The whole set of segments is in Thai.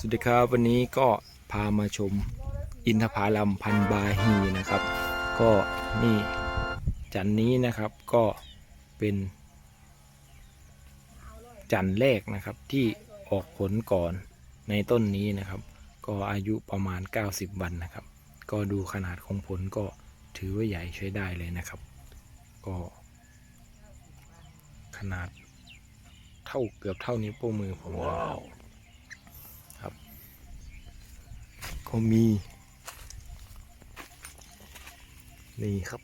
สวัสดีครับวันนี้ก็พามาชมอินทผลัมพันธ์บาฮีนะครับ ก็นี่จันนี้นะครับก็เป็น จันแรกนะครับที่ออกผลก่อนในต้นนี้นะครับ ก็อายุประมาณ 90 วันนะครับ ก็ดูขนาดของผลก็ถือว่าใหญ่ใช้ได้เลยนะครับ ก็ ขนาดเท่าเกือบเท่านิ้วโป้งมือผมเลยครับ ก็มี นี่ครับ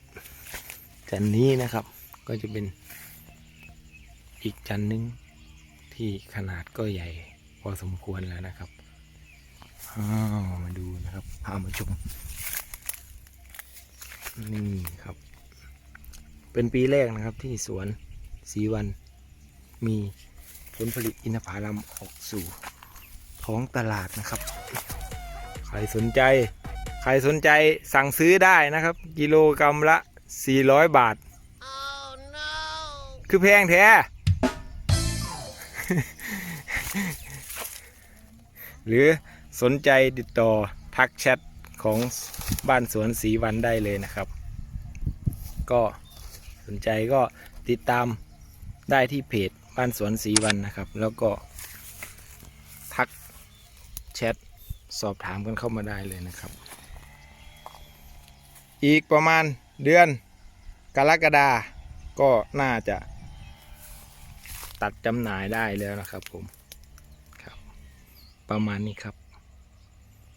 จันนี้นะครับ ก็จะเป็นอีกจันหนึงที่ขนาดก็ใหญ่พอสมควรแล้วนะครับอ้าวมาดูนะครับพามาชมนี่ครับ เป็นปีแรกนะครับที่สวนสีวันมีผลผลิตอินทผลัมออกสู่ท้องตลาดนะครับ รสนใจ ใครสนใจสั่งซื้อได้นะครับ กิโลกรรัมละ 400 บาทคือแพงแท้ หรือสนใจติดต่อทักแชทของบ้านสวนสีวันได้เลยนะครับ ก็สนใจก็ติดตามได้ที่เพจบ้านสวนสีวันนะครับ แล้วก็ทักแชท สอบถามกันเข้ามาได้เลยนะครับ อีกประมาณเดือนกรกฎาก็น่าจะตัดจำหน่ายได้แล้วนะครับผมครับ ประมาณนี้ครับ